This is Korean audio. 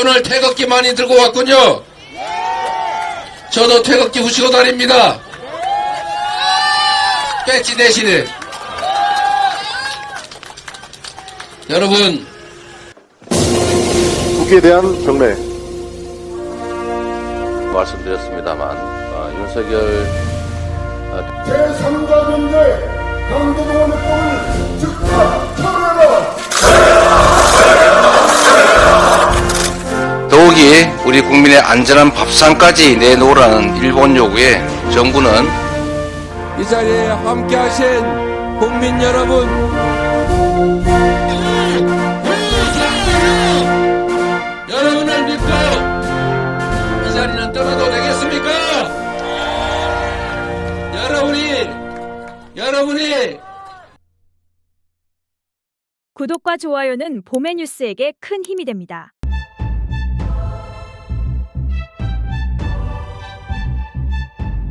오늘 태극기 많이 들고 왔군요. 저도 태극기 부시고 다닙니다. 배지 대신에. 여러분, 국기에 대한 경례. 말씀드렸습니다만 어, 윤석열 제3자민대 강제 더욱이 우리 국민의 안전한 밥상까지 내놓으라는 일본 요구에 정부는 이 자리에 함께 하신 국민 여러분 여러분을 믿고 이 자리는 떠나도 되겠습니까? 여러분이, 여러분이 구독과 좋아요는 봄의 뉴스에게 큰 힘이 됩니다.